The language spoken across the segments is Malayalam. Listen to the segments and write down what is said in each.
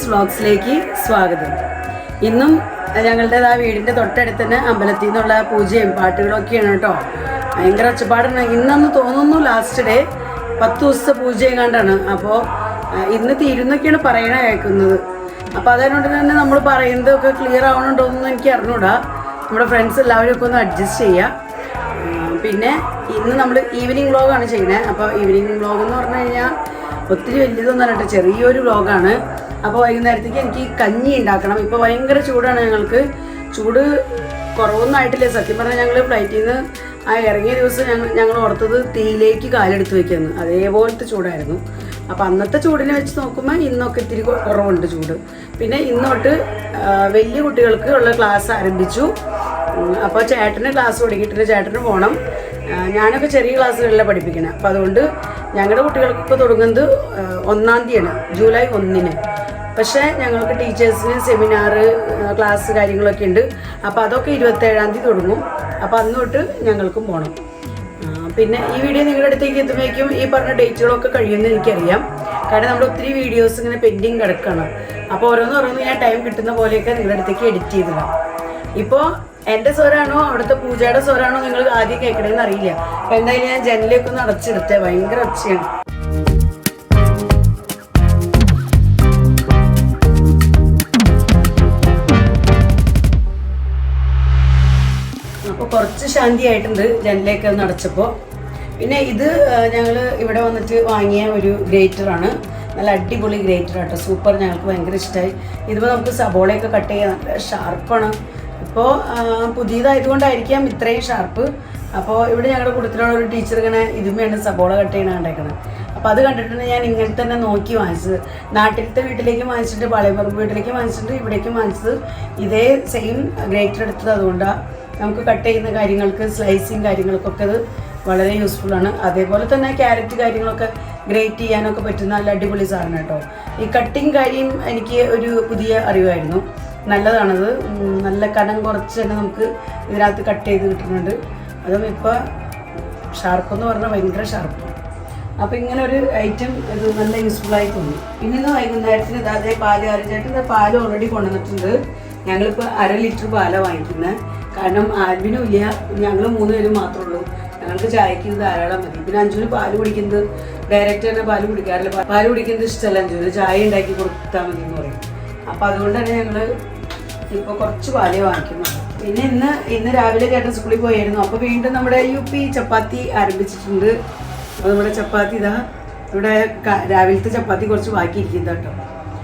ലിജീസ് വ്ളോഗ്സിലേക്ക് സ്വാഗതം. ഇന്നും ഞങ്ങളുടെ ആ വീടിന്റെ തൊട്ടടുത്ത് തന്നെ അമ്പലത്തിൽ നിന്നുള്ള പൂജയും പാട്ടുകളൊക്കെയാണ് കേട്ടോ. ഭയങ്കര ഒച്ചപ്പാടാണ് ഇന്നെന്ന് തോന്നുന്നു ലാസ്റ്റ് ഡേ പത്ത് ദിവസത്തെ പൂജയും കണ്ടാണ്. അപ്പോൾ ഇന്ന് തീരുന്നൊക്കെയാണ് പറയണ കേൾക്കുന്നത്. അപ്പോൾ അതുകൊണ്ട് തന്നെ നമ്മൾ പറയുന്നതൊക്കെ ക്ലിയർ ആവണുണ്ടോയെന്ന് എനിക്ക് അറിഞ്ഞൂടാ. നമ്മുടെ ഫ്രണ്ട്സ് എല്ലാവരും ഒക്കെ ഒന്ന് അഡ്ജസ്റ്റ് ചെയ്യുക പിന്നെ ഇന്ന് നമ്മൾ ഈവനിങ് വ്ളോഗാണ് ചെയ്യുന്നത്. അപ്പോൾ ഈവനിങ് വ്ളോഗ് എന്ന് പറഞ്ഞു കഴിഞ്ഞാൽ ഒത്തിരി വലിയതൊന്നും അല്ല ചെറിയൊരു വ്ളോഗാണ് അപ്പോൾ വൈകുന്നേരത്തേക്ക് എനിക്ക് കഞ്ഞി ഉണ്ടാക്കണം. ഇപ്പോൾ ഭയങ്കര ചൂടാണ് ഞങ്ങൾക്ക്. ചൂട് കുറവൊന്നും ആയിട്ടില്ല. സത്യം പറഞ്ഞാൽ ഞങ്ങൾ ഫ്ലൈറ്റിൽ നിന്ന് ആ ഇറങ്ങിയ ദിവസം ഞങ്ങൾ ഞങ്ങൾ ഓർത്തത് തീയിലേക്ക് കാലെടുത്ത് വെക്കുന്നു. അതേപോലത്തെ ചൂടായിരുന്നു. അപ്പോൾ അന്നത്തെ ചൂടിനെ വെച്ച് നോക്കുമ്പോൾ ഇന്നൊക്കെ ഇത്തിരി കുറവുണ്ട് ചൂട്. പിന്നെ ഇന്നോട്ട് വലിയ കുട്ടികൾക്ക് ഉള്ള ക്ലാസ് ആരംഭിച്ചു. അപ്പോൾ ചേട്ടന് ക്ലാസ് തുടങ്ങിയിട്ടുണ്ട്. ചേട്ടന് പോകണം ഞാനൊക്കെ ചെറിയ ക്ലാസ്സുകളിലാണ് പഠിപ്പിക്കണേ. അപ്പോൾ അതുകൊണ്ട് ഞങ്ങളുടെ കുട്ടികൾക്കൊക്കെ തുടങ്ങുന്നത് ഒന്നാം തീയതിയാണ്. ജൂലൈ ഒന്നിന്. പക്ഷേ ഞങ്ങൾക്ക് ടീച്ചേഴ്സിന് സെമിനാർ ക്ലാസ് കാര്യങ്ങളൊക്കെ ഉണ്ട്. അപ്പോൾ അതൊക്കെ ഇരുപത്തേഴാം തീയതി തുടങ്ങും. അപ്പോൾ അന്ന് തൊട്ട് ഞങ്ങൾക്കും പോകണം പിന്നെ ഈ വീഡിയോ നിങ്ങളുടെ അടുത്തേക്ക് എത്തുമ്പോഴേക്കും ഈ പറഞ്ഞ ഡേറ്റുകളൊക്കെ കഴിയുമെന്ന് എനിക്കറിയാം. കാരണം നമ്മുടെ ഒത്തിരി വീഡിയോസ് ഇങ്ങനെ പെൻഡിങ് കിടക്കണം. അപ്പോൾ ഓരോന്ന് ഓരോന്ന് ഞാൻ ടൈം കിട്ടുന്ന പോലെയൊക്കെ നിങ്ങളുടെ അടുത്തേക്ക് എഡിറ്റ് ചെയ്തിടാം ഇപ്പോൾ എന്റെ സ്വരാണോ അവിടുത്തെ പൂജയുടെ സ്വരാണോ നിങ്ങൾ ആദ്യം കേൾക്കണമെന്ന് അറിയില്ല. അപ്പോൾ എന്തായാലും ഞാൻ ജനലൊക്കെ ഒന്ന് അടച്ചെടുത്തേ ഭയങ്കര ഒച്ചയാണ്. ശാന്തി ആയിട്ടുണ്ട് ജനലേക്ക് ഒന്ന് അടച്ചപ്പോൾ പിന്നെ ഇത് ഞങ്ങൾ ഇവിടെ വന്നിട്ട് വാങ്ങിയ ഒരു ഗ്രേറ്ററാണ്. നല്ല അടിപൊളി ഗ്രേറ്റർ ആട്ടോ സൂപ്പർ ഞങ്ങൾക്ക് ഭയങ്കര ഇഷ്ടമായി ഇതിപ്പോൾ നമുക്ക് സബോളയൊക്കെ കട്ട് ചെയ്യാൻ നല്ല ഷാർപ്പാണ്. ഇപ്പോൾ പുതിയതായതുകൊണ്ടായിരിക്കാം ഇത്രയും ഷാർപ്പ്. അപ്പോൾ ഇവിടെ ഞങ്ങളുടെ കൂട്ടത്തിലുള്ള ഒരു ടീച്ചർ ഇങ്ങനെ ഇതുമയാണ് സബോള കട്ട് ചെയ്യണ കണ്ടേക്കണം. അപ്പോൾ അത് കണ്ടിട്ടാണ് ഞാൻ ഇങ്ങനെ തന്നെ നോക്കി വാങ്ങിച്ചത്. നാട്ടിലത്തെ വീട്ടിലേക്ക് വാങ്ങിച്ചിട്ട് പാളയപ്പറമ്പ് വീട്ടിലേക്ക് വാങ്ങിച്ചിട്ട് ഇവിടേക്ക് വാങ്ങിച്ചത്. ഇതേ സെയിം ഗ്രേറ്റർ എടുത്തത് അതുകൊണ്ടാണ് നമുക്ക് കട്ട് ചെയ്യുന്ന കാര്യങ്ങൾക്ക് സ്ലൈസിങ് കാര്യങ്ങൾക്കൊക്കെ അത് വളരെ യൂസ്ഫുൾ ആണ്. അതേപോലെ തന്നെ ക്യാരറ്റ് കാര്യങ്ങളൊക്കെ ഗ്രേറ്റ് ചെയ്യാനൊക്കെ പറ്റുന്ന നല്ല അടിപൊളി സാധനം കേട്ടോ. ഈ കട്ടിങ് കാര്യം എനിക്ക് ഒരു പുതിയ അറിവായിരുന്നു. നല്ലതാണത്. നല്ല കനം കുറച്ച് തന്നെ നമുക്ക് ഇതിനകത്ത് കട്ട് ചെയ്ത് കിട്ടുന്നുണ്ട്. അതും ഇപ്പോൾ ഷാർപ്പെന്ന് പറഞ്ഞാൽ ഭയങ്കര ഷാർപ്പാണ് അപ്പോൾ ഇങ്ങനെ ഒരു ഐറ്റം ഇത് നല്ല യൂസ്ഫുൾ ആയി തോന്നി. ഇന്ന് വൈകുന്നേരത്തിന് ഇതാ അതേ പാൽ അരച്ചേട്ടൻ പാൽ ഓൾറെഡി കൊണ്ടുവന്നിട്ടുണ്ട്. ഞങ്ങളിപ്പോൾ അര ലിറ്റർ പാലാണ് വാങ്ങിക്കുന്നത് കാരണം ആൽബിനും ഇല്ല. ഞങ്ങൾ മൂന്ന് പേരും മാത്രമേ ഉള്ളൂ. ഞങ്ങൾക്ക് ചായക്ക് ധാരാളം മതി. പിന്നെ അഞ്ജുന് പാൽ കുടിക്കുന്നത് ഡയറക്റ്റ് തന്നെ പാൽ കുടിക്കാറില്ല. പാൽ കുടിക്കുന്നത് ഇഷ്ടമല്ല അഞ്ജുന് ചായ ഉണ്ടാക്കി കൊടുത്താൽ മതി എന്ന് പറയും. അപ്പം അതുകൊണ്ട് തന്നെ ഞങ്ങൾ ഇപ്പോൾ കുറച്ച് പാലേ വാങ്ങിക്കുന്നു പിന്നെ ഇന്ന് ഇന്ന് രാവിലെ ചേട്ടൻ സ്കൂളിൽ പോയായിരുന്നു. അപ്പോൾ വീണ്ടും നമ്മുടെ യു പി ചപ്പാത്തി ആരംഭിച്ചിട്ടുണ്ട്. അപ്പോൾ നമ്മുടെ ചപ്പാത്തി ഇതാ ഇവിടെ രാവിലത്തെ ചപ്പാത്തി കുറച്ച് ബാക്കിയിരിക്കുന്നത് കേട്ടോ.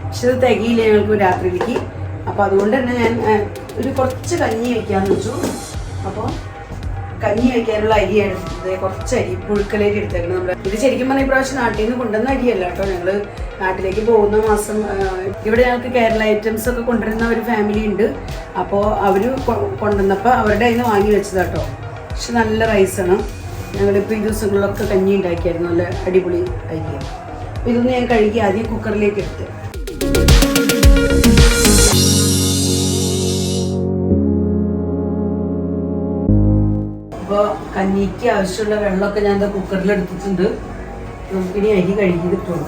പക്ഷെ ഇത് തികയില്ല ഞങ്ങൾക്ക് രാത്രിയിലേക്ക്. അപ്പോൾ അതുകൊണ്ട് തന്നെ ഞാൻ ഒരു കുറച്ച് കഞ്ഞി വെക്കാന്ന് വെച്ചു. അപ്പോൾ കഞ്ഞി വെക്കാനുള്ള അരി എടുത്തത് കുറച്ച് അരി പുഴുക്കലേക്ക് എടുത്തേക്കണം നമ്മുടെ ഇത് ശരിക്കും പറഞ്ഞാൽ ഇപ്രാവശ്യം നാട്ടിൽ നിന്ന് കൊണ്ടുവന്ന അരിയല്ല കേട്ടോ ഞങ്ങൾ നാട്ടിലേക്ക് പോകുന്ന മാസം ഇവിടെ ഞങ്ങൾക്ക് കേരള ഐറ്റംസ് ഒക്കെ കൊണ്ടുവരുന്ന ഒരു ഫാമിലി ഉണ്ട്. അപ്പോൾ അവർ കൊണ്ടുവന്നപ്പോൾ അവരുടെ നിന്ന് വാങ്ങി വെച്ചതാട്ടോ പക്ഷെ നല്ല റൈസാണ് ഞങ്ങളിപ്പോൾ ഈ ദിവസങ്ങളിലൊക്കെ കഞ്ഞി ഉണ്ടാക്കിയായിരുന്നു. നല്ല അടിപൊളി അരിയാണ് അപ്പോൾ ഇതൊന്ന് ഞാൻ കഴുകി ആദ്യം കുക്കറിലേക്ക് എടുത്ത്. അപ്പോൾ കഞ്ഞിക്ക് ആവശ്യമുള്ള വെള്ളമൊക്കെ ഞാൻ എന്താ കുക്കറിൽ എടുത്തിട്ടുണ്ട്. നമുക്കിനി അരി കഴുകിയിട്ടുള്ളൂ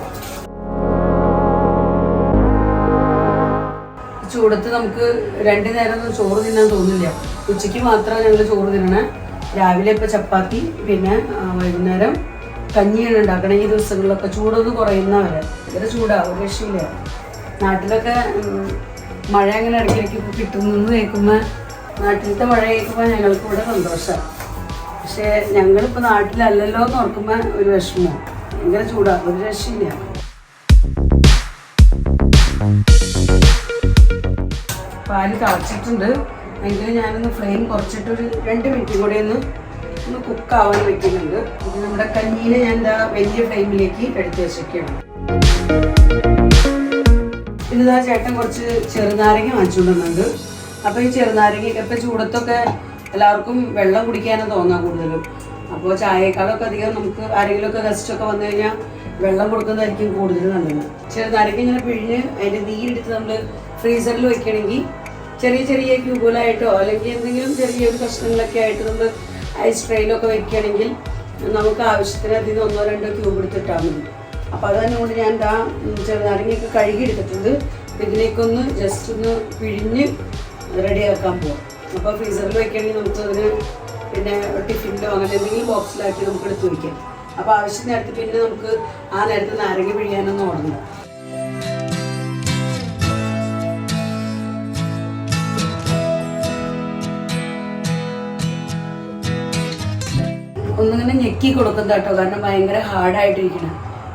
ചൂടത്ത് നമുക്ക് രണ്ടു നേരം ചോറ് തിന്നാൻ തോന്നില്ല. ഉച്ചയ്ക്ക് മാത്രമാണ് ഞങ്ങൾ ചോറ് തിന്നണേ. രാവിലെ ഇപ്പോൾ ചപ്പാത്തി പിന്നെ വൈകുന്നേരം കഞ്ഞിയാണ് ഉണ്ടാക്കണേ. ഈ ദിവസങ്ങളിലൊക്കെ ചൂടൊന്ന് കുറയുന്നവരെ ഇവരെ ചൂടാവും രക്ഷയില്ല. നാട്ടിലൊക്കെ മഴ അങ്ങനെ ഇടയ്ക്കിടയ്ക്ക് കിട്ടുന്നു കേൾക്കുമ്പോൾ നാട്ടിലത്തെ മഴ കേൾക്കുമ്പോൾ ഞങ്ങൾക്ക് ഇവിടെ സന്തോഷമാണ് പക്ഷേ ഞങ്ങളിപ്പോൾ നാട്ടിലല്ലല്ലോ എന്ന് ഓർക്കുമ്പോൾ ഒരു വിഷമോ. ഭയങ്കര ചൂടാ ഒരു രക്ഷയില്ല. പാൽ തിളച്ചിട്ടുണ്ട്. എങ്കിലും ഞാനൊന്ന് ഫ്ലെയിം കുറച്ചിട്ട് ഒരു രണ്ട് മിനിറ്റും കൂടെ ഒന്ന് ഒന്ന് കുക്കാവാൻ വെക്കുന്നുണ്ട്. ഇത് നമ്മുടെ കഞ്ഞീനെ ഞാൻ എന്താ വലിയ ഫ്ലെയിമിലേക്ക് എടുത്ത് വെച്ചൊക്കെയാണ് പിന്നെ ചേട്ടൻ കുറച്ച് ചെറുനാരങ്ങ വാങ്ങിച്ചുകൊണ്ടുവന്നുണ്ട് അപ്പോൾ ഈ ചെറുനാരങ്ങ ഇപ്പൊ ചൂടത്തൊക്കെ എല്ലാവർക്കും വെള്ളം കുടിക്കാനാണ് തോന്നാം കൂടുതലും. അപ്പോൾ ചായയേക്കാളൊക്കെ അധികം നമുക്ക് ആരെങ്കിലുമൊക്കെ ഗസ്റ്റൊക്കെ വന്നു കഴിഞ്ഞാൽ വെള്ളം കൊടുക്കുന്നതായിരിക്കും കൂടുതൽ നല്ലത്. ചെറുനാരങ്ങ ഇങ്ങനെ പിഴിഞ്ഞ് അതിന്റെ നീരെടുത്ത് നമ്മൾ ഫ്രീസറിൽ വെക്കണമെങ്കിൽ ചെറിയ ചെറിയ ക്യൂബുകളായിട്ടോ അല്ലെങ്കിൽ എന്തെങ്കിലും ചെറിയൊരു കഷ്ണങ്ങളൊക്കെ ആയിട്ട് നമ്മൾ ഐസ് ട്രെയിലൊക്കെ വെക്കുകയാണെങ്കിൽ നമുക്ക് ആവശ്യത്തിന് അതിൽ ഒന്നോ രണ്ടോ ക്യൂബ് എടുത്തിട്ടാൽ മതി. അപ്പോൾ അതുതന്നെ കൊണ്ട് ഞാൻ എന്താ ചെറുനാരങ്ങയൊക്കെ കഴുകി എടുത്തിട്ടുണ്ട് ഇതിലേക്കൊന്ന് ജസ്റ്റ് ഒന്ന് പിഴിഞ്ഞ് റെഡിയാക്കാൻ പോവാം. അപ്പോൾ ഫ്രീസറിൽ വെക്കുകയാണെങ്കിൽ നമുക്ക് അതിന് പിന്നെ ടിഫിനിലോ അങ്ങനെ എന്തെങ്കിലും ബോക്സിലാക്കി നമുക്ക് എടുത്ത് വയ്ക്കാം അപ്പോൾ ആവശ്യം നേരത്തെ പിന്നെ നമുക്ക് ആ നേരത്തെ നാരങ്ങ പിഴിയാനൊന്നും ഓടണ്ട ഒന്നിങ്ങനെ ഞെക്കി കൊടുക്കുന്ന കേട്ടോ കാരണം ഭയങ്കര ഹാർഡായിട്ടിരിക്കണം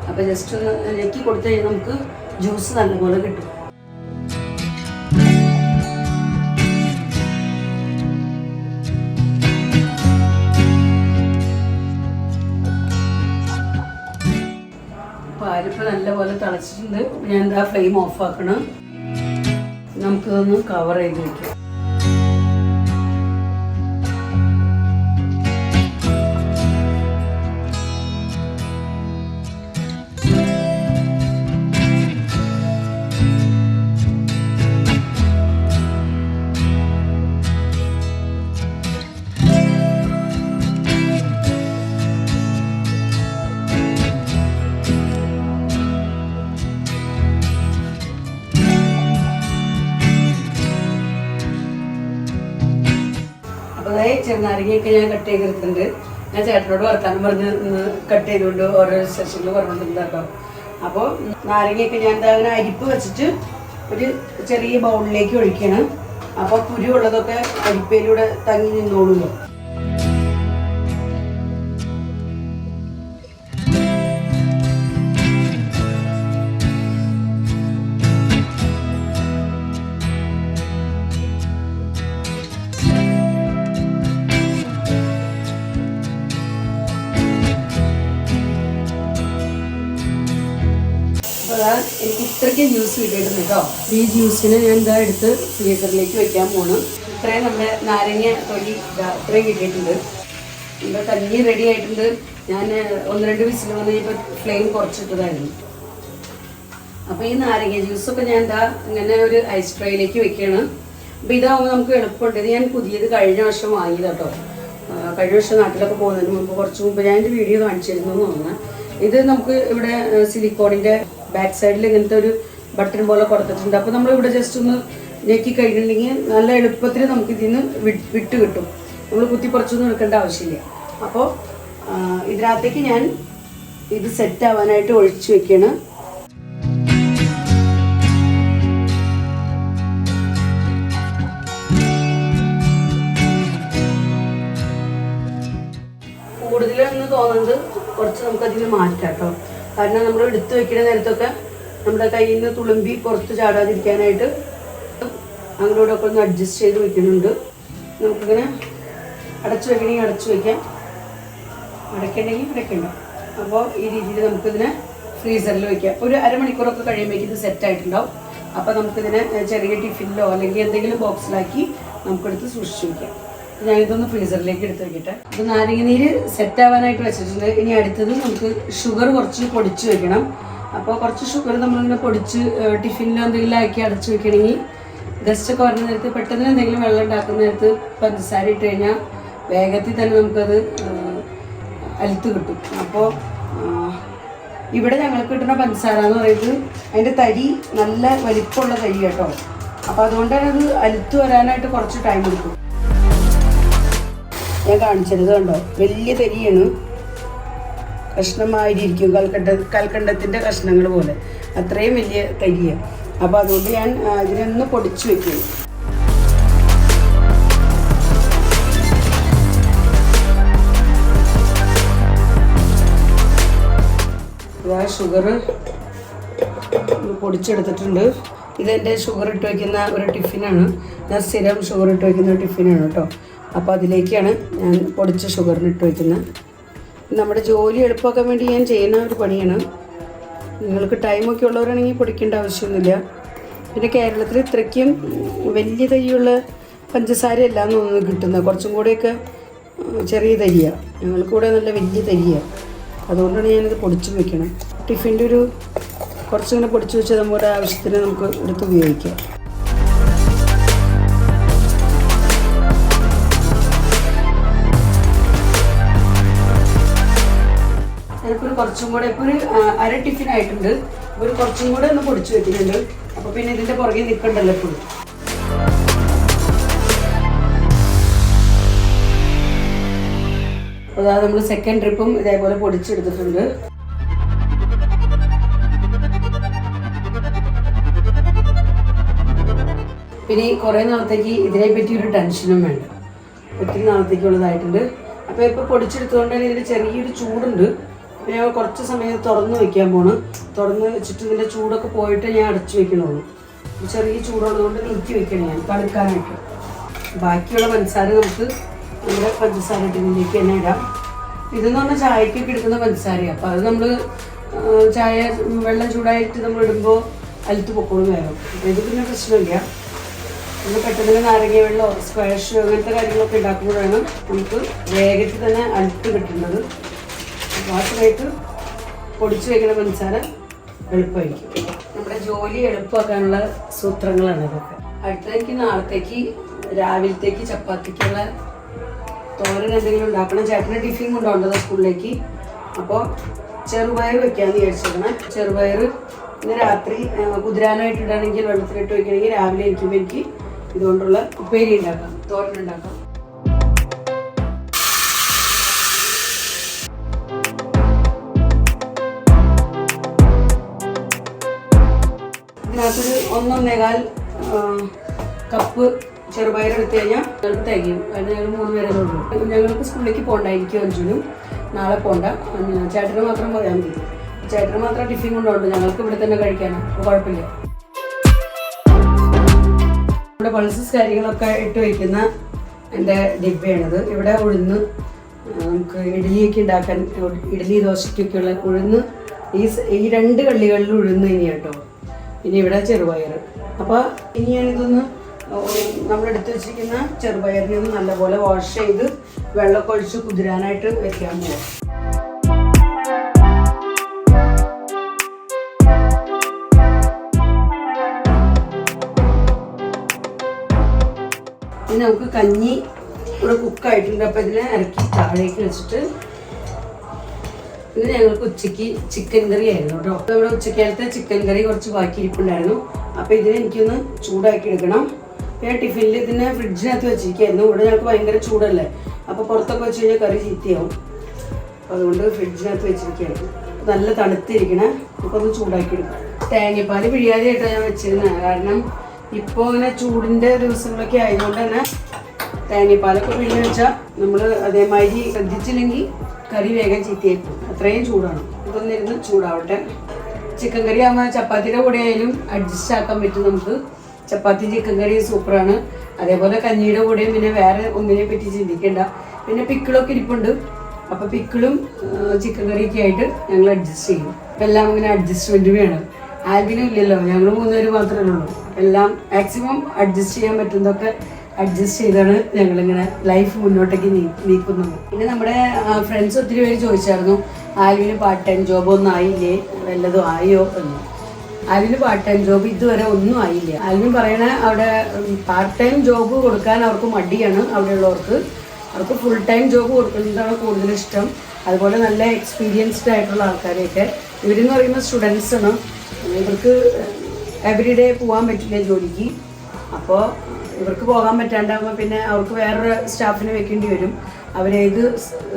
അപ്പോൾ ജസ്റ്റ് ഒന്ന് ഞെക്കി കൊടുത്തു കഴിഞ്ഞാൽ നമുക്ക് ജ്യൂസ് നല്ലപോലെ കിട്ടും. തിളച്ചിട്ടുണ്ട് ഞാൻ എന്താ ഫ്ലെയിം ഓഫ് ആക്കണം. നമുക്കിതൊന്ന് കവർ ചെയ്ത് വെക്കാം. അതായത് ചെറുനാരങ്ങയൊക്കെ ഞാൻ കട്ട് ചെയ്തെടുത്തിട്ടുണ്ട് ഞാൻ ചേട്ടനോട് വർത്താനം പറഞ്ഞ് കട്ട് ചെയ്തുകൊണ്ട് ഓരോ സെഷനിൽ പറഞ്ഞിട്ടുണ്ട് കേട്ടോ അപ്പോൾ നാരങ്ങയൊക്കെ ഞാൻ അങ്ങനെ അരിപ്പ് വെച്ചിട്ട് ഒരു ചെറിയ ബൗളിലേക്ക് ഒഴിക്കണം. അപ്പോൾ കുരു ഉള്ളതൊക്കെ അരിപ്പയിലൂടെ തങ്ങി നിന്നോളൂല്ലോ ഇത്രയ്ക്ക് ജ്യൂസ് കിട്ടിയിട്ടുണ്ട് കേട്ടോ ഈ ജ്യൂസിനെ ഞാൻ ഇതാ എടുത്ത് ഫ്രീസറിലേക്ക് വെക്കാൻ പോകണം ഇത്രയും നമ്മുടെ നാരങ്ങ തൊലി ഇതാ ഇത്രയും കിട്ടിയിട്ടുണ്ട്. ഇവിടെ തന്നെ റെഡി ആയിട്ടുണ്ട്. ഞാൻ ഒന്ന് രണ്ട് വിസിൽ വന്ന് കഴിഞ്ഞപ്പോൾ ഫ്ലെയിം കുറച്ചിട്ടതായിരുന്നു. അപ്പോൾ ഈ നാരങ്ങ ജ്യൂസൊക്കെ ഞാൻ എന്താ ഇങ്ങനെ ഒരു ഐസ് ട്രേയിലേക്ക് വെക്കുകയാണ് അപ്പോൾ ഇതാവുമ്പോൾ നമുക്ക് എളുപ്പമുണ്ട്. ഇത് ഞാൻ പുതിയത് കഴിഞ്ഞ വർഷം വാങ്ങിയത് കേട്ടോ കഴിഞ്ഞ വർഷം നാട്ടിലൊക്കെ പോകുന്നതിന് മുമ്പ് കുറച്ച് മുമ്പ് ഞാൻ എന്റെ വീഡിയോ കാണിച്ചിരുന്നു എന്ന് തോന്നുന്നു. ഇത് നമുക്ക് ഇവിടെ സിലിക്കോണിന്റെ ബാക്ക് സൈഡിൽ ഇങ്ങനത്തെ ഒരു ബട്ടൺ പോലെ കൊടുത്തിട്ടുണ്ട്. അപ്പോൾ നമ്മൾ ഇവിടെ ജസ്റ്റ് ഒന്ന് ഞെക്കി കഴിഞ്ഞിട്ടുണ്ടെങ്കിൽ നല്ല എളുപ്പത്തിൽ നമുക്ക് ഇതിൽ നിന്ന് വിട്ട് കിട്ടും. നമ്മൾ കുത്തി പറിച്ചൊന്നും എടുക്കേണ്ട ആവശ്യമില്ല. അപ്പോൾ ഇതിനകത്തേക്ക് ഞാൻ ഇത് സെറ്റ് ആവാനായിട്ട് ഒഴിച്ചു വെക്കുകയാണ് കൂടുതലെന്ന് തോന്നുന്നത് കുറച്ച് നമുക്കതിന് മാറ്റാം കേട്ടോ. കാരണം നമ്മൾ എടുത്തു വെക്കുന്ന നേരത്തൊക്കെ നമ്മുടെ കയ്യിൽ നിന്ന് തുളുമ്പി പുറത്ത് ചാടാതിരിക്കാനായിട്ട് അങ്ങോട്ടൊക്കെ ഒന്ന് അഡ്ജസ്റ്റ് ചെയ്ത് വെക്കുന്നുണ്ട്. നമുക്കിങ്ങനെ അടച്ചു വെക്കണമെങ്കിൽ അടച്ചു വെക്കാം. അടയ്ക്കണമെങ്കിൽ അടയ്ക്കണ്ട. അപ്പോൾ ഈ രീതിയിൽ നമുക്കിതിനെ ഫ്രീസറിൽ വെക്കാം. ഒരു അരമണിക്കൂറൊക്കെ കഴിയുമ്പോഴേക്കും ഇത് സെറ്റ് ആയിട്ടുണ്ടാവും. അപ്പോൾ നമുക്കിതിനെ ചെറിയ ടിഫിനിലോ അല്ലെങ്കിൽ എന്തെങ്കിലും ബോക്സിലാക്കി നമുക്കെടുത്ത് സൂക്ഷിച്ച് വെക്കാം. ഞാൻ ഇതൊന്ന് ഫ്രീസറിലേക്ക് എടുത്ത് വെക്കട്ടെ ഇത് നാരങ്ങനീര് സെറ്റ് ആവാനായിട്ട് വെച്ചിട്ടുണ്ട്. ഇനി അടുത്തത് നമുക്ക് ഷുഗർ കുറച്ച് പൊടിച്ച് വെക്കണം. അപ്പോൾ കുറച്ച് ഷുഗർ നമ്മളിങ്ങനെ പൊടിച്ച് ടിഫിനിലോ എന്തെങ്കിലും ആക്കി അടച്ചു വെക്കണമെങ്കിൽ ഗസ്റ്റ് ഒക്കെ വരുന്ന നേരത്ത് പെട്ടെന്ന് എന്തെങ്കിലും വെള്ളം ഉണ്ടാക്കുന്ന നേരത്ത് പഞ്ചസാര ഇട്ട് കഴിഞ്ഞാൽ വേഗത്തിൽ തന്നെ നമുക്കത് അലുത്ത് കിട്ടും. അപ്പോൾ ഇവിടെ ഞങ്ങൾക്ക് കിട്ടുന്ന പഞ്ചസാര എന്ന് പറയുന്നത് അതിന്റെ തരി നല്ല വലിപ്പമുള്ള തരി കേട്ടോ അപ്പോൾ അതുകൊണ്ട് തന്നെ അത് അലുത്ത് വരാനായിട്ട് കുറച്ച് ടൈം എടുക്കും. ഞാൻ കാണിച്ചത് കണ്ടോ? വലിയ തരിയാണ് കഷ്ണമായിരിക്കും കൽക്കണ്ട കൽക്കണ്ടത്തിന്റെ കഷ്ണങ്ങൾ പോലെ. അത്രയും വലിയ തരിയാണ് അപ്പോൾ അതുകൊണ്ട് ഞാൻ അതിനൊന്ന് പൊടിച്ച് വെക്കും. ഇതാ ഷുഗർ പൊടിച്ചെടുത്തിട്ടുണ്ട്. ഇതെന്റെ ഷുഗർ ഇട്ട് വയ്ക്കുന്ന ഒരു ടിഫിനാണ്. ഞാൻ സ്ഥിരം ഷുഗർ ഇട്ട് വയ്ക്കുന്ന ടിഫിനാണ് കേട്ടോ. അപ്പോൾ അതിലേക്കാണ് ഞാൻ പൊടിച്ച ഷുഗറിന് ഇട്ട് വയ്ക്കുന്നത് നമ്മുടെ ജോലി എളുപ്പമാക്കാൻ വേണ്ടി ഞാൻ ചെയ്യുന്ന ഒരു പണിയാണ്. നിങ്ങൾക്ക് ടൈമൊക്കെ ഉള്ളവരാണെങ്കിൽ പൊടിക്കേണ്ട ആവശ്യമൊന്നുമില്ല. പിന്നെ കേരളത്തിൽ ഇത്രയ്ക്കും വലിയ തൈയുള്ള പഞ്ചസാര അല്ല തോന്നുന്നു കിട്ടുന്നത്. കുറച്ചും കൂടെയൊക്കെ ചെറിയ തരിയാണ് ഞങ്ങൾക്ക് ഇവിടെ നല്ല വലിയ തരിയാണ് അതുകൊണ്ടാണ് ഞാനിത് പൊടിച്ച് വയ്ക്കണം ടിഫിന്റെ ഒരു കുറച്ചിങ്ങനെ പൊടിച്ച് വെച്ചാൽ നമ്മുടെ ആവശ്യത്തിന് നമുക്ക് എടുത്ത് ഉപയോഗിക്കാം. കുറച്ചും കൂടെ ഇപ്പോൾ ഒരു അര ടിഫിൻ ആയിട്ടുണ്ട്. ഒരു കുറച്ചും കൂടെ ഒന്ന് പൊടിച്ചു വെക്കുന്നുണ്ട്. അപ്പോൾ പിന്നെ ഇതിന്റെ പുറകെ നിൽക്കണ്ടല്ലോ എപ്പോഴും അപ്പോൾ അതാ നമ്മൾ സെക്കൻഡ് ട്രിപ്പും ഇതേപോലെ പൊടിച്ചെടുത്തിട്ടുണ്ട്. പിന്നെ കുറെ നാളത്തേക്ക് ഇതിനെ പറ്റി ഒരു ടെൻഷനും വേണ്ട. ഒത്തിരി നാളത്തേക്കുള്ളതായിട്ടുണ്ട് അപ്പോൾ ഇപ്പോൾ പൊടിച്ചെടുത്തുകൊണ്ട് തന്നെ ഇതിന് ചെറിയൊരു ചൂടുണ്ട്. ഞാൻ കുറച്ച് സമയം തുറന്ന് വെക്കാൻ പോണ്. തുറന്ന് വെച്ചിട്ട് ഇതിന്റെ ചൂടൊക്കെ പോയിട്ട് ഞാൻ അടച്ചു വെക്കണുള്ളൂ. ചെറിയ ചൂടുള്ളതുകൊണ്ട് നീക്കി വെക്കണം ഞാൻ. തണുക്കാനായിട്ട്. ബാക്കിയുള്ള പഞ്ചസാര നമുക്ക് നമ്മുടെ പഞ്ചസാര ഇതിലേക്ക് തന്നെ ഇടാം. ഇതെന്ന് പറഞ്ഞാൽ ചായക്കൊക്കെ എടുക്കുന്ന പഞ്ചസാരയാണ് അപ്പോൾ അത് നമ്മൾ ചായ വെള്ളം ചൂടായിട്ട് നമ്മൾ ഇടുമ്പോൾ അലുത്ത് പൊക്കോളും വേണം ഇത് പിന്നെ പ്രശ്നമില്ല. നമ്മൾ പെട്ടെന്ന് നാരങ്ങ വെള്ളമോ സ്ക്വാഷോ അങ്ങനത്തെ കാര്യങ്ങളൊക്കെ ഉണ്ടാക്കുമ്പോഴാണ് നമുക്ക് വേഗത്തിൽ തന്നെ അലുത്ത് കിട്ടുന്നത്. സമയത്ത് പൊടിച്ചു വയ്ക്കുന്ന പഞ്ചസാര എളുപ്പമായിരിക്കും. നമ്മുടെ ജോലി എളുപ്പമാക്കാനുള്ള സൂത്രങ്ങളാണ് ഇതൊക്കെ. അടുത്തേക്ക് നാളത്തേക്ക് രാവിലത്തേക്ക് ചപ്പാത്തിക്കുള്ള തോരൻ എന്തെങ്കിലും ഉണ്ടാക്കണം. ചേട്ടന് ടിഫിൻ കൊണ്ടുപോകേണ്ടത് സ്കൂളിലേക്ക്. അപ്പോൾ ചെറുപയർ വെക്കാമെന്ന് വിചാരിച്ചിരിക്കണം ചെറുപയർ ഇന്ന് രാത്രി കുതിരാനായിട്ടിടാണെങ്കിൽ വെള്ളത്തിലിട്ട് വയ്ക്കണമെങ്കിൽ രാവിലെ എനിക്കുമ്പോൾ എനിക്ക് ഇതുകൊണ്ടുള്ള ഉപ്പേരി ഉണ്ടാക്കാം തോരൻ ഉണ്ടാക്കാം. ഇതിനകത്തൊരു ഒന്നൊന്നേകാൽ കപ്പ് ചെറുപയർ എടുത്തു കഴിഞ്ഞാൽ ഞങ്ങൾക്ക് തികയും. അതിന് ഞങ്ങൾ മൂന്ന് പേരെ ഉള്ളൂ ഞങ്ങൾക്ക് സ്കൂളിലേക്ക് പോകണ്ട എനിക്ക് അഞ്ചിനും നാളെ പോകണ്ട ചേട്ടന് മാത്രം പറയാൻ മതി. ചേട്ടന് മാത്രം ടിഫിൻ കൊണ്ടുപോകണ്ട. ഞങ്ങൾക്ക് ഇവിടെ തന്നെ കഴിക്കാനാണ് കുഴപ്പമില്ല. ഇവിടെ പൾസസ് കാര്യങ്ങളൊക്കെ ഇട്ട് വയ്ക്കുന്ന എന്റെ ഡിബയാണത് ഇവിടെ ഉഴുന്ന് നമുക്ക് ഇഡ്ഡലിയൊക്കെ ഉണ്ടാക്കാൻ ഇഡ്ഡലി ദോശയ്ക്കൊക്കെയുള്ള ഉഴുന്ന്. ഈ ഈ രണ്ട് കള്ളികളിൽ ഉഴുന്ന് ഇനി കേട്ടോ. ഇനി ഇവിടെ ചെറുപയർ. അപ്പോൾ ഇനി ഞാനിതൊന്ന് നമ്മളെടുത്ത് വെച്ചിരിക്കുന്ന ചെറുപയറിനെ ഒന്ന് നല്ലപോലെ വാഷ് ചെയ്ത് വെള്ളമൊക്കെ ഒഴിച്ച് കുതിരാനായിട്ട് വെക്കാൻ പോകും ഇനി നമുക്ക് കഞ്ഞി ഇവിടെ കുക്കായിട്ടുണ്ട് അപ്പോൾ ഇതിനെ ഇറക്കി താഴേക്ക് വെച്ചിട്ട് ഇന്ന് ഞങ്ങൾക്ക് ഉച്ചയ്ക്ക് ചിക്കൻ കറി ആയിരുന്നു കേട്ടോ. നമ്മുടെ ഉച്ചക്കാലത്തെ ചിക്കൻ കറി കുറച്ച് ബാക്കി ഇരിപ്പുണ്ടായിരുന്നു. അപ്പോൾ ഇതിനെ എനിക്കൊന്ന് ചൂടാക്കി എടുക്കണം. ഞാൻ ടിഫിനിൽ ഇതിനെ ഫ്രിഡ്ജിനകത്ത് വെച്ചിരിക്കുകയായിരുന്നു. ഇവിടെ ഞങ്ങൾക്ക് ഭയങ്കര ചൂടല്ലേ? അപ്പോൾ പുറത്തൊക്കെ വെച്ച് കഴിഞ്ഞാൽ കറി ചീത്തയാവും. അപ്പോൾ അതുകൊണ്ട് ഫ്രിഡ്ജിനകത്ത് വെച്ചിരിക്കുകയായിരുന്നു. നല്ല തണുത്തിരിക്കണേ. അപ്പോൾ ഒന്ന് ചൂടാക്കി എടുക്കാം. തേങ്ങാപ്പാൽ പിഴിയാതെയായിട്ടാണ് ഞാൻ വെച്ചിരുന്നത്. കാരണം ഇപ്പോൾ ഇങ്ങനെ ചൂടിന്റെ ദിവസങ്ങളൊക്കെ ആയതുകൊണ്ട് തന്നെ തേങ്ങാപ്പാലൊക്കെ പിഴിഞ്ഞ് വെച്ചാൽ നമ്മൾ അതേമാതിരി ശ്രദ്ധിച്ചില്ലെങ്കിൽ കറി വേഗം ചീത്തയായിരിക്കും അത്രയും ചൂടാണ്. ഇതൊന്നിരുന്ന് ചൂടാവട്ടെ. ചിക്കൻ കറി ആകുമ്പോൾ ചപ്പാത്തിയുടെ കൂടെ ആയാലും അഡ്ജസ്റ്റ് ആക്കാൻ പറ്റും നമുക്ക്. ചപ്പാത്തി ചിക്കൻ കറി സൂപ്പറാണ് അതേപോലെ കഞ്ഞിയുടെ കൂടെയും പിന്നെ വേറെ ഒന്നിനെ പറ്റി ചിന്തിക്കേണ്ട. പിന്നെ പിക്കിളൊക്കെ ഇരിപ്പുണ്ട്. അപ്പോൾ പിക്കിളും ചിക്കൻ കറിയൊക്കെ ആയിട്ട് ഞങ്ങൾ അഡ്ജസ്റ്റ് ചെയ്യും. അപ്പം എല്ലാം ഇങ്ങനെ അഡ്ജസ്റ്റ്മെന്റ് വേണം. ആൽബിനും ഇല്ലല്ലോ. ഞങ്ങൾ മൂന്നുപേര് മാത്രമേ ഉള്ളൂ. എല്ലാം മാക്സിമം അഡ്ജസ്റ്റ് ചെയ്യാൻ പറ്റുന്നതൊക്കെ അഡ്ജസ്റ്റ് ചെയ്താണ് ഞങ്ങളിങ്ങനെ ലൈഫ് മുന്നോട്ടേക്ക് നീക്കുന്നത്. പിന്നെ നമ്മുടെ ഫ്രണ്ട്സ് ഒത്തിരി പേര് ചോദിച്ചായിരുന്നു ആൽവിന് പാർട്ട് ടൈം ജോബ് ഒന്നും ആയില്ലേ? വല്ലതും ആയോ എന്ന്. ആൽവിന് പാർട്ട് ടൈം ജോബ് ഇതുവരെ ഒന്നും ആയില്ല. ആൽവിൻ പറയണ അവിടെ പാർട്ട് ടൈം ജോബ് കൊടുക്കാൻ അവർക്ക് മടിയാണ് അവിടെയുള്ളവർക്ക്. അവർക്ക് ഫുൾ ടൈം ജോബ് കൊടുക്കുന്നതാണ് കൂടുതൽ ഇഷ്ടം. അതുപോലെ നല്ല എക്സ്പീരിയൻസ്ഡ് ആയിട്ടുള്ള ആൾക്കാരെയൊക്കെ. ഇവരെന്ന് പറയുന്ന സ്റ്റുഡൻസാണ് ഇവർക്ക് എവറി ഡേ പോകാൻ പറ്റില്ല ജോലിക്ക്. അപ്പോൾ ഇവർക്ക് പോകാൻ പറ്റാണ്ടാകുമ്പോൾ പിന്നെ അവർക്ക് വേറൊരു സ്റ്റാഫിനെ വെക്കേണ്ടി വരും. അവരേത്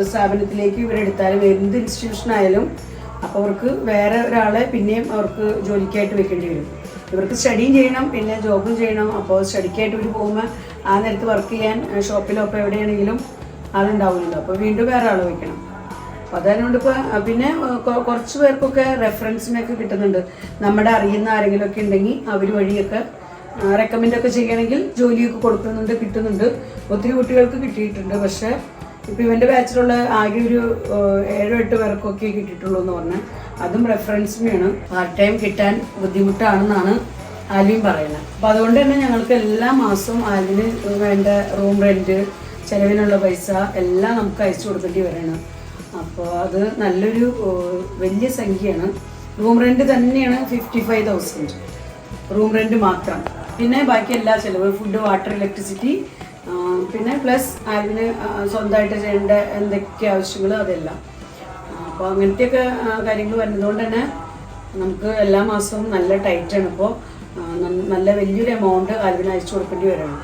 സ്ഥാപനത്തിലേക്ക് ഇവരെടുത്താലും എന്ത് ഇൻസ്റ്റിറ്റ്യൂഷൻ ആയാലും അപ്പോൾ അവർക്ക് വേറെ ഒരാളെ പിന്നെയും അവർക്ക് ജോലിക്കായിട്ട് വെക്കേണ്ടി വരും. ഇവർക്ക് സ്റ്റഡിയും ചെയ്യണം പിന്നെ ജോബും ചെയ്യണം. അപ്പോൾ സ്റ്റഡിക്കായിട്ട് ഇവർ പോകുമ്പോൾ ആ നേരത്ത് വർക്ക് ചെയ്യാൻ ഷോപ്പിലോ അപ്പോൾ എവിടെയാണെങ്കിലും ആളുണ്ടാവില്ലല്ലോ അപ്പോൾ വീണ്ടും വേറെ ആൾ വെക്കണം. അപ്പോൾ അതുകൊണ്ട് ഇപ്പോൾ പിന്നെ കുറച്ച് പേർക്കൊക്കെ റെഫറൻസിനൊക്കെ കിട്ടുന്നുണ്ട്. നമ്മുടെ അറിയുന്ന ആരെങ്കിലുമൊക്കെ ഉണ്ടെങ്കിൽ അവർ വഴിയൊക്കെ റെക്കമെൻഡ് ഒക്കെ ചെയ്യണമെങ്കിൽ ജോലിയൊക്കെ കൊടുക്കുന്നുണ്ട് കിട്ടുന്നുണ്ട്. ഒത്തിരി കുട്ടികൾക്ക് കിട്ടിയിട്ടുണ്ട്. പക്ഷേ ഇപ്പം ഇവന്റെ ബാച്ചിലുള്ള ആകെ ഒരു ഏഴോ എട്ട് പേർക്കൊക്കെ കിട്ടിയിട്ടുള്ളൂ എന്ന് പറഞ്ഞാൽ അതും റെഫറൻസിനെയാണ് പാർട്ട് ടൈം കിട്ടാൻ ബുദ്ധിമുട്ടാണെന്നാണ് ആൽവിൻ പറയുന്നത്. അപ്പോൾ അതുകൊണ്ട് തന്നെ ഞങ്ങൾക്ക് എല്ലാ മാസവും ആൽവിന് വേണ്ട റൂം റെന്റ് ചിലവിനുള്ള പൈസ എല്ലാം നമുക്ക് അയച്ചു കൊടുക്കേണ്ടി വരണം അപ്പോൾ അത് നല്ലൊരു വലിയ സംഖ്യയാണ്. റൂം റെന്റ് തന്നെയാണ് fifty five thousand room rent മാത്രം. പിന്നെ ബാക്കി എല്ലാ ചിലവ് ഫുഡ് വാട്ടർ ഇലക്ട്രിസിറ്റി പിന്നെ പ്ലസ് അതിന് സ്വന്തമായിട്ട് ചെയ്യേണ്ട എന്തൊക്കെ ആവശ്യങ്ങൾ അതെല്ലാം. അപ്പോൾ അങ്ങനത്തെയൊക്കെ കാര്യങ്ങൾ വരുന്നതുകൊണ്ട് തന്നെ നമുക്ക് എല്ലാ മാസവും നല്ല ടൈറ്റാണ് ഇപ്പോൾ നല്ല വലിയൊരു എമൗണ്ട് ആൽവിന് അയച്ചു കൊടുക്കേണ്ടി വരണം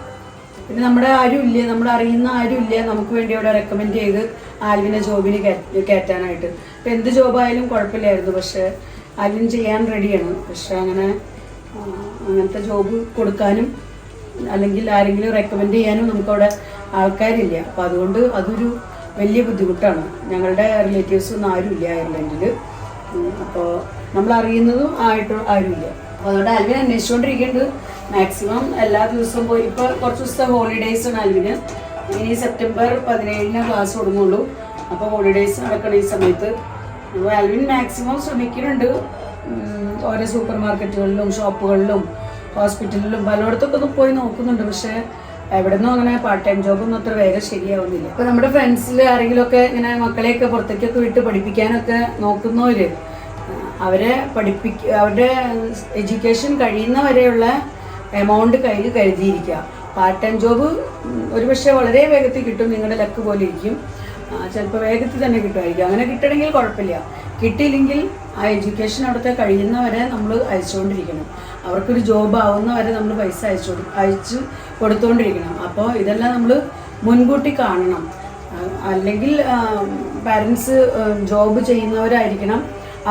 പിന്നെ നമ്മുടെ ആരും ഇല്ല നമ്മുടെ അറിയുന്ന ആരും ഇല്ല നമുക്ക് വേണ്ടി അവിടെ റെക്കമെൻഡ് ചെയ്ത് ആൽവിനെ ജോബിന് കയറ്റ- കയറ്റാനായിട്ട്. ഇപ്പം എന്ത് ജോബായാലും കുഴപ്പമില്ലായിരുന്നു. പക്ഷേ ആൽവിൻ ചെയ്യാൻ റെഡിയാണ് പക്ഷെ അങ്ങനെ അങ്ങനത്തെ ജോബ് കൊടുക്കാനും അല്ലെങ്കിൽ ആരെങ്കിലും റെക്കമെൻഡ് ചെയ്യാനും നമുക്കവിടെ ആൾക്കാരില്ല. അപ്പോൾ അതുകൊണ്ട് അതൊരു വലിയ ബുദ്ധിമുട്ടാണ്. ഞങ്ങളുടെ റിലേറ്റീവ്സ് ഒന്നും ആരുമില്ല അയർലൻഡിൽ അപ്പോൾ നമ്മൾ അറിയുന്നതും ആയിട്ട് ആരുമില്ല. അപ്പോൾ അതുകൊണ്ട് ആൽവിൻ അന്വേഷിച്ചുകൊണ്ടിരിക്കുന്നുണ്ട് മാക്സിമം എല്ലാ ദിവസവും പോയി ഇപ്പോൾ കുറച്ച് ദിവസത്തെ ഹോളിഡേയ്സ് ആണ് ആൽവിന്. ഇനി സെപ്റ്റംബർ പതിനേഴിന് ക്ലാസ് തുടങ്ങുള്ളൂ. അപ്പോൾ ഹോളിഡേയ്സ് നടക്കണ ഈ സമയത്ത്. ആൽവിൻ മാക്സിമം ശ്രമിക്കുന്നുണ്ട്. ഓരോ സൂപ്പർ മാർക്കറ്റുകളിലും ഷോപ്പുകളിലും ഹോസ്പിറ്റലിലും പലയിടത്തൊക്കെ ഒന്ന് പോയി നോക്കുന്നുണ്ട്. പക്ഷേ എവിടെ നിന്നും അങ്ങനെ പാർട്ട് ടൈം ജോബൊന്നും അത്ര വേഗം ശരിയാവുന്നില്ല. ഇപ്പൊ നമ്മുടെ ഫ്രണ്ട്സിൽ ആരെങ്കിലുമൊക്കെ ഇങ്ങനെ മക്കളെയൊക്കെ പുറത്തേക്കൊക്കെ വിട്ട് പഠിപ്പിക്കാനൊക്കെ നോക്കുന്നവര് അവരെ പഠിപ്പിക്ക അവരുടെ എഡ്യൂക്കേഷൻ കഴിയുന്നവരെയുള്ള എമൗണ്ട് കയ്യിൽ കരുതിയിരിക്കുക. പാർട്ട് ടൈം ജോബ് ഒരുപക്ഷെ വളരെ വേഗത്തിൽ കിട്ടും നിങ്ങളുടെ ലക്ക് പോലെ ഇരിക്കും. ചിലപ്പോൾ വേഗത്തിൽ തന്നെ കിട്ടുമായിരിക്കും. അങ്ങനെ കിട്ടണമെങ്കിൽ കുഴപ്പമില്ല. കിട്ടിയില്ലെങ്കിൽ ആ എഡ്യൂക്കേഷൻ അവിടുത്തെ കഴിയുന്നവരെ നമ്മൾ അയച്ചുകൊണ്ടിരിക്കണം. അവർക്കൊരു ജോബ് ആവുന്നവരെ നമ്മൾ പൈസ അയച്ചു അയച്ചു കൊടുത്തുകൊണ്ടിരിക്കണം അപ്പോൾ ഇതെല്ലാം നമ്മൾ മുൻകൂട്ടി കാണണം. അല്ലെങ്കിൽ പാരൻസ് ജോബ് ചെയ്യുന്നവരായിരിക്കണം.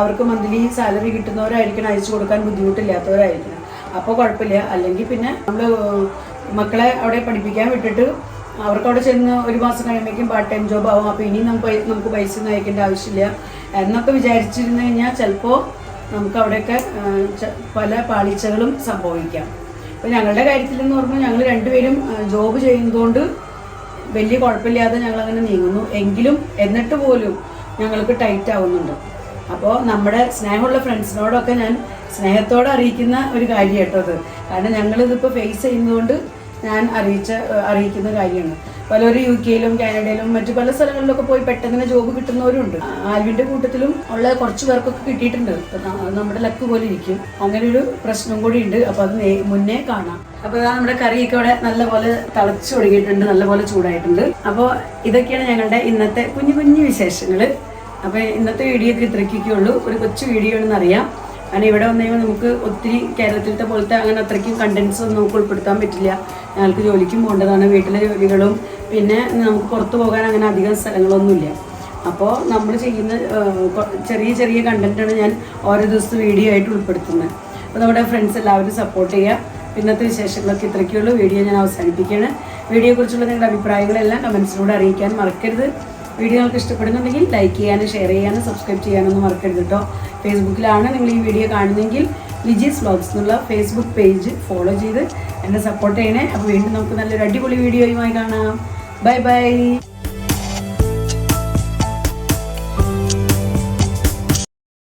അവർക്ക് മന്ത്ലി സാലറി കിട്ടുന്നവരായിരിക്കണം. അയച്ചു കൊടുക്കാൻ ബുദ്ധിമുട്ടില്ലാത്തവരായിരിക്കണം. അപ്പോൾ കുഴപ്പമില്ല. അല്ലെങ്കിൽ പിന്നെ നമ്മൾ മക്കളെ അവിടെ പഠിപ്പിക്കാൻ വിട്ടിട്ട് അവർക്ക് അവിടെ ചെന്ന് ഒരു മാസം കഴിയുമ്പോഴേക്കും പാർട്ട് ടൈം ജോബ് ആവും. അപ്പോൾ ഇനി നമുക്ക് നമുക്ക് പൈസ ഒന്നും അയക്കേണ്ട ആവശ്യമില്ല. എന്നൊക്കെ വിചാരിച്ചിരുന്നു കഴിഞ്ഞാൽ ചിലപ്പോൾ നമുക്ക് അവിടെയൊക്കെ പല പാളിച്ചകളും സംഭവിക്കാം. അപ്പോൾ ഞങ്ങളുടെ കാര്യത്തിൽ എന്ന് പറഞ്ഞാൽ ഞങ്ങൾ രണ്ടുപേരും ജോബ് ചെയ്യുന്നതുകൊണ്ട് വലിയ കുഴപ്പമില്ലാതെ ഞങ്ങൾ അങ്ങനെ നീങ്ങുന്നു. എങ്കിലും എന്നിട്ട് പോലും ഞങ്ങൾക്ക് ടൈറ്റ് ആവുന്നുണ്ട്. അപ്പോൾ നമ്മുടെ സ്നേഹമുള്ള ഫ്രണ്ട്സിനോടൊക്കെ ഞാൻ സ്നേഹത്തോടെ അറിയിക്കുന്ന ഒരു കാര്യം കേട്ടോ അത്. കാരണം ഞങ്ങളിതിപ്പോൾ ഫേസ് ചെയ്യുന്നതുകൊണ്ട് ഞാൻ അറിയിച്ച അറിയിക്കുന്ന കാര്യമാണ്. പലരും യു കെയിലും കാനഡയിലും മറ്റു പല സ്ഥലങ്ങളിലൊക്കെ പോയി പെട്ടെന്ന് ജോബ് കിട്ടുന്നവരുണ്ട്. ആൽവിന്റെ കൂട്ടത്തിലും ഉള്ള കുറച്ച് പേർക്കൊക്കെ കിട്ടിയിട്ടുണ്ട്. നമ്മുടെ ലക്ക് പോലെ ഇരിക്കും. അങ്ങനെ ഒരു പ്രശ്നം കൂടി ഉണ്ട്. അപ്പൊ അത് മുന്നേ കാണാം. അപ്പൊ ഇതാ നമ്മുടെ കറിയൊക്കെ ഇവിടെ നല്ലപോലെ തിളച്ചു തുടങ്ങിയിട്ടുണ്ട് നല്ലപോലെ ചൂടായിട്ടുണ്ട്. അപ്പോൾ ഇതൊക്കെയാണ് ഞങ്ങളുടെ ഇന്നത്തെ കുഞ്ഞു കുഞ്ഞു വിശേഷങ്ങൾ അപ്പോൾ ഇന്നത്തെ വീഡിയോ ഇത്രയ്ക്കൊക്കെ ഉള്ളൂ. ഒരു കൊച്ചു വീഡിയോ ആണെന്ന് കാരണം ഇവിടെ വന്നു നമുക്ക് ഒത്തിരി കേരളത്തിലത്തെ പോലത്തെ അങ്ങനെ അത്രയ്ക്കും കണ്ടൻസ് ഒന്നും നമുക്ക് ഉൾപ്പെടുത്താൻ പറ്റില്ല. ഞങ്ങൾക്ക് ജോലിക്കും പോകേണ്ടതാണ് വീട്ടിലെ ജോലികളും പിന്നെ നമുക്ക് പുറത്തു പോകാൻ അങ്ങനെ അധികം സ്ഥലങ്ങളൊന്നുമില്ല. അപ്പോൾ നമ്മൾ ചെയ്യുന്ന ചെറിയ ചെറിയ കണ്ടന്റാണ് ഞാൻ ഓരോ ദിവസത്തെ വീഡിയോ ആയിട്ട് ഉൾപ്പെടുത്തുന്നത്. അപ്പോൾ നമ്മുടെ ഫ്രണ്ട്സ് എല്ലാവരും സപ്പോർട്ട് ചെയ്യുക. ഇന്നത്തെ വിശേഷങ്ങളൊക്കെ ഇത്രയ്ക്കുള്ളൂ വീഡിയോ ഞാൻ അവസാനിപ്പിക്കുകയാണ്. വീഡിയോയെക്കുറിച്ചുള്ള നിങ്ങളുടെ അഭിപ്രായങ്ങളെല്ലാം കമൻസിലൂടെ അറിയിക്കാൻ മറക്കരുത്. വീഡിയോ നിങ്ങൾക്ക് ഇഷ്ടപ്പെടുന്നുണ്ടെങ്കിൽ ലൈക്ക് ചെയ്യാനും ഷെയർ ചെയ്യാനും സബ്സ്ക്രൈബ് ചെയ്യാനൊന്നും മറക്കരുത് കേട്ടോ ഫേസ്ബുക്കിലാണ് നിങ്ങൾ ഈ വീഡിയോ കാണുന്നെങ്കിൽ ലിജീസ് വ്ലോഗ്സ് എന്നുള്ള ഫേസ്ബുക്ക് പേജ് ഫോളോ ചെയ്ത് എന്നെ സപ്പോർട്ട് ചെയ്യണേ. അപ്പോൾ വീണ്ടും നമുക്ക് നല്ലൊരു അടിപൊളി വീഡിയോയുമായി കാണാം. Bye bye